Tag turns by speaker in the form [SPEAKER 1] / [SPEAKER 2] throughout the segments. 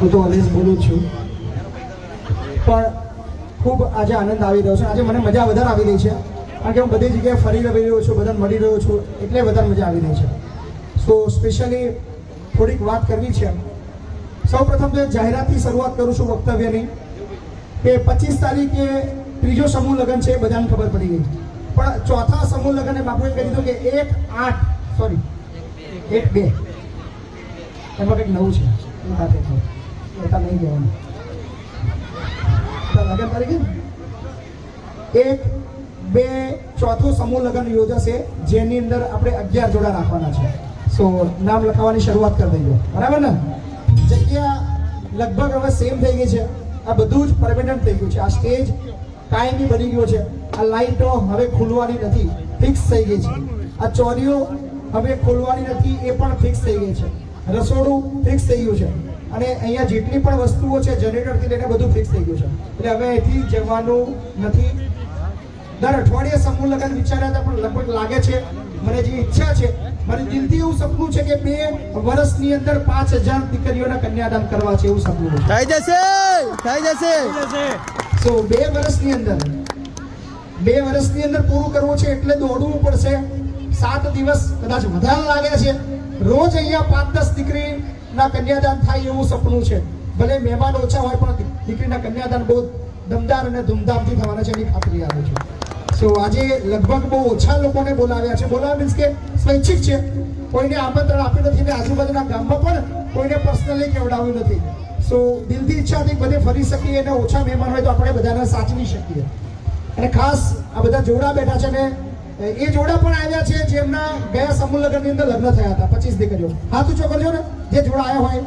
[SPEAKER 1] હું તો ઓલવેઝ બોલું છું. પણ ખૂબ આજે આનંદ આવી રહ્યો છે. આજે મને મજા વધારે આવી રહી છે. કારણ કે હું બધી જગ્યાએ ફરી રહ્યો છું, બધાને મળી રહ્યો છું, એટલે વધારે મજા આવી રહી છે. સો સ્પેશિયલી થોડીક વાત કરવી છે. સૌ પ્રથમ તો જાહેરાતથી શરૂઆત કરું છું વક્તવ્યની કે પચીસ તારીખે ત્રીજો સમૂહ લગ્ન છે બધાને ખબર પડી ગઈ. પણ ચોથા સમૂહ લગ્ન બાપુએ કહી દીધું કે એક આઠ સોરી એક બે. એમાં કંઈક નવું છે. એટલા નહીં તો લગ્ન કરી ને? એક, બે, ચોથું સમૂહ લગ્ન યોજાશે, જેની અંદર આપણે અગિયાર જોડા રાખવાના છે. સો નામ લખાવવાની શરૂઆત કરી દઈએ બરાબર ને? જગ્યા લગભગ હવે સેમ થઈ ગઈ છે. આ બધું જ પરમેનન્ટ થઈ ગયું છે. આ સ્ટેજ કાયમી બની ગયો છે. આ લાઈટો હવે ખુલવાની નથી. ફિક્સ થઈ ગઈ છે. આ ચોરીઓ હવે ખોલવાની નથી. એ પણ ફિક્સ થઈ ગઈ છે. રસોડું ફિક્સ થઈ ગયું છે. અને અહીંયા જેટલી પણ વસ્તુઓ છે જનરેટરથી લઈને બધું ફિક્સ થઈ ગયું છે. એટલે હવે અહીંથી જવાનું નથી. દર અઠવાડિયે સમૂહ લગ્ન વિચાર્યા હતા પણ લગભગ લાગે છે મને જે ઈચ્છા છે મને દિલથી એવું સપનું છે કે બે વર્ષની અંદર પાંચ હજાર દીકરીઓના કન્યાદાન કરવા છે એવું સપનું
[SPEAKER 2] થઈ જશે થઈ જશે.
[SPEAKER 1] સો બે વર્ષની અંદર બે વર્ષની અંદર પૂરું કરવું છે એટલે દોડવું પડશે. સાત દિવસ કદાચ વધારે લાગે છે. રોજ અહીંયા પાંચ દસ દીકરીના કન્યાદાન થાય એવું સપનું છે. ભલે મહેમાન ઓછા હોય, પણ દીકરીના કન્યાદાન બહુ દમદાર અને ધૂમધામથી થવાના છે એની ખાતરી આવે છે. સો આજે લગભગ બહુ ઓછા લોકોને બોલાવ્યા છે. બોલાવ્યા મીન્સ કે સ્વૈચ્છિક છે. કોઈને આમંત્રણ આપ્યું નથી ને આજુબાજુના ગામમાં પણ કોઈને પર્સનલી કેવડાવ્યું નથી. સો દિલથી ઈચ્છા હતી બધે ફરી શકીએ અને ઓછા મહેમાન હોય તો આપણે બધાને સાચવી શકીએ. અને ખાસ આ બધા જોડા બેઠા છે ને એ જોડા પણ આવ્યા છે જેમના ગયા સમૂહ લગ્નની અંદર લગ્ન થયા હતા, પચીસ દીકરીઓ. હાથ ઊંચો કરજો ને, જે જોડા આવ્યા હોય,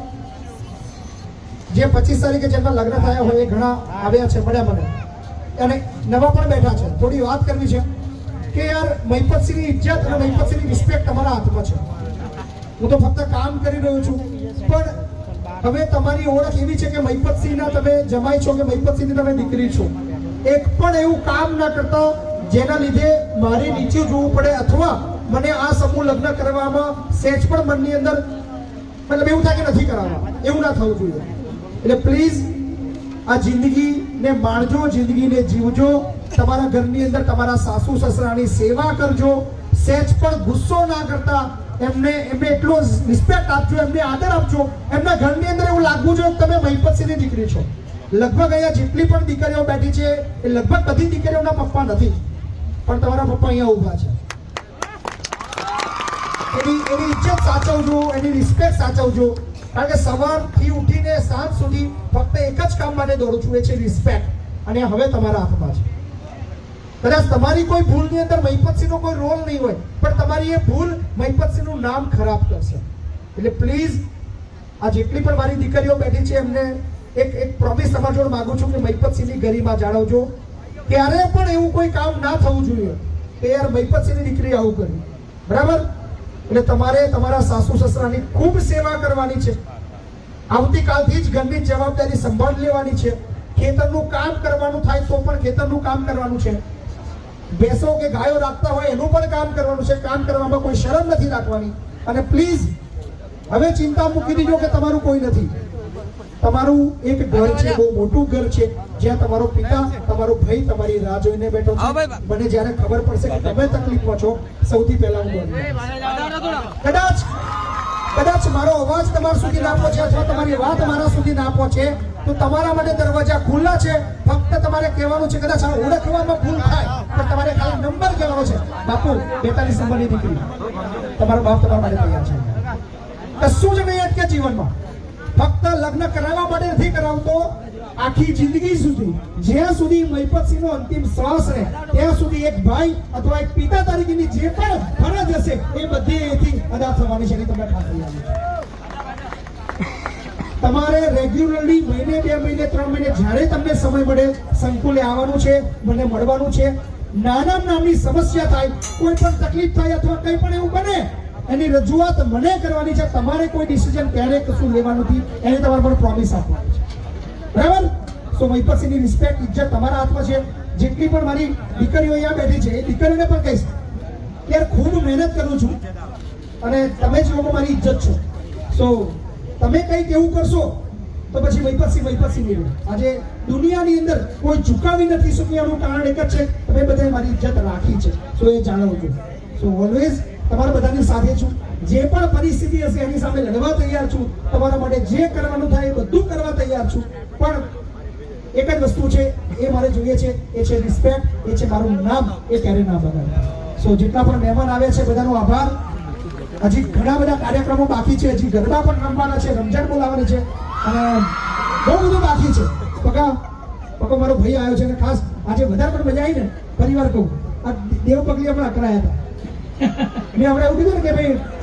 [SPEAKER 1] જે પચીસ તારીખે જેમના લગ્ન થયા હોય એ ઘણા આવ્યા છે, મળ્યા મને અને નવા પણ બેઠા છે. થોડી વાત કરવી છે કે યાર, મહિપતસિંહની ઇજ્જત અને મહિપતસિંહની રિસ્પેક્ટ તમારા હાથમાં છે. હું તો ફક્ત કામ કરી રહ્યો છું, પણ હવે તમારી ઓળખ એવી છે કે મહિપતસિંહના તમે જમાઈ છો કે મહિપતસિંહની તમે દીકરી છો. એક પણ એવું કામ ના કરતા જેના લીધે મારે નીચે જોવું પડે અથવા મને આ સમૂહ લગ્ન કરવામાં સહેજ પણ મનની અંદર મતલબ એવું થાય કે નથી કરાવવા. એવું ના થવું જોઈએ. એટલે પ્લીઝ આ જિંદગીને માણજો, જિંદગીને જીવજો. તમારા ઘરની અંદર તમારા સાસુ, સસરાની સેવા કરજો. સહેજ પણ ગુસ્સો ના કરતા એમને એમને એટલો રિસ્પેક્ટ આપજો, એમને આદર આપજો. એમના ઘરની અંદર એવું લાગવું જોઈએ કે તમે મહિપતસિંહની દીકરી છો. લગભગ અહીંયા જેટલી પણ દીકરીઓ બેઠી છે એ લગભગ બધી દીકરીઓના પપ્પા નથી. પણ તમારા પપ્પા અહીંયા ઊભા છે. એની એની ઇજ્જત સાચવજો, એની રિસ્પેક્ટ સાચવજો. કારણ કે સવારથી ઉઠીને સાંજ સુધી ફક્ત એક જ કામ માટે દોડું છું એ છે રિસ્પેક્ટ અને હવે તમારા હાથમાં છે. કદાચ તમારી કોઈ ભૂલની અંદર મહિપતસિંહનો કોઈ રોલ નહીં હોય, પણ તમારી એ ભૂલ મહિપતસિંહનું નામ ખરાબ કરશે. એટલે પ્લીઝ આ જેટલી પણ મારી દીકરીઓ બેઠી છે, એમને એક એક પ્રોમિસ તમારા જોડે માગું છું કે મહિપતસિંહની ગરિમા જાળવજો. ક્યારે પણ એવું કોઈ કામ ના થવું જોઈએ. કે યાર મહિપતસિંહની દીકરી આવું કરી. બરાબર? એટલે તમારે તમારા સાસુ સસરાની ખૂબ સેવા કરવાની છે. આવતીકાલથી જ ઘરની જવાબદારી સંભાળ લેવાની છે. ખેતરનું કામ કરવાનું થાય તો પણ ખેતરનું કામ કરવાનું છે. ભેંસો કે ગાયો રાખતા હોય એનું પણ કામ કરવાનું છે. કામ કરવામાં કોઈ શરમ નથી રાખવાની. અને પ્લીઝ, હવે ચિંતા મૂકી દીજો કે તમારું કોઈ નથી. તમારું એક ઘર છે, બહુ મોટું ઘર છે. જ્યાં તમારો પિતા તમારો ભાઈ તમારી રાહ જોઈને બેઠો છે. મને જ્યારે ખબર પડશે કે તમે તકલીફમાં છો સૌથી પહેલા હું બોલું કદાચ કદાચ. મારો અવાજ તમારા સુધી ના પહોંચે અથવા તમારી વાત મારા સુધી ના પહોંચે તો તમારા માટે દરવાજા ખુલ્લા છે. ફક્ત તમારે કહેવાનું છે કદાચ આ ઓળખવામાં ભૂલ થાય પણ તમારે ખાલી નંબર કહેવાનો છે. બાપુ બેતાલીસ નંબરની દીકરી. તમારો બાપ તમારા માટે તૈયાર છે. કશું જ નહીં અટકે જીવનમાં. ફક્ત લગ્ન કરાવવા માટે નથી કરાવતો. આખી જિંદગી સુધી, જ્યાં સુધી મહિપતસિંહનો અંતિમ શ્વાસ રહે, ત્યાં સુધી એક ભાઈ અથવા એક પિતા તરીકેની જે પણ ફરજ હશે, એ બધી એથી અદા થવાની છે તમને ખાતરી આપું તમારે રેગ્યુલરલી મહિને, બે મહિને, ત્રણ મહિને જ્યારે તમને સમય મળે, સંકુલે આવવાનું છે, મને મળવાનું છે નાના નાની સમસ્યા થાય, કોઈ પણ તકલીફ થાય અથવા કંઈ પણ એવું બને, એની રજૂઆત મને કરવાની છે, તમારે કોઈ ડિસિઝન ક્યારે કશું લેવાનું નથી, એને તમારે પણ પ્રોમિસ આપવાનું છે. બરાબર? સો મહિપતસિંહની રિસ્પેક્ટ ઇજ્જત તમારા હાથમાં છે. જેટલી પણ મારી દીકરીઓ અહીંયા બેઠી છે, એ દીકરીઓને પણ કહીશ યાર ખૂબ મહેનત કરું છું અને તમે જ લોકો મારી ઇજ્જત છો. સો તમે કંઈક એવું કરશો, તો પછી વૈપતસિંહ વૈપતસિંહ નહીં આજે દુનિયાની અંદર કોઈ ઝુકાવી નથી શક્યાનું કારણ એક જ છે, તમે બધાએ મારી ઇજ્જત રાખી છે. સો એ જાણવું છું. સો ઓલવેઝ તમારા બધાની સાથે છું. જે પણ પરિસ્થિતિ હશે એની સામે લડવા તૈયાર છું. તમારા માટે જે કરવાનું થાય એ બધું કરવા તૈયાર છું. પણ એક જ વસ્તુ છે, એ મારે જોઈએ છે, એ છે રિસ્પેક્ટ એ છે મારું નામ, એ ક્યારે ના બગાડે. સો જેટલા પણ મહેમાન આવ્યા છે, બધાનો આભાર. હજી ઘણા બધા કાર્યક્રમો બાકી છે, હજી ગરબા પણ રમવાના છે, રમઝાન બોલાવવાની છે. અને બહુ બધું બાકી છે. પકા, પકો મારો ભાઈ આવ્યો છે અને ખાસ આજે વધારે પણ મજા આવી ને, પરિવાર કહું. આ દેવ પગલી હમણાં કરાયા હતા. મેં હમણાં એવું કીધું ને કે ભાઈ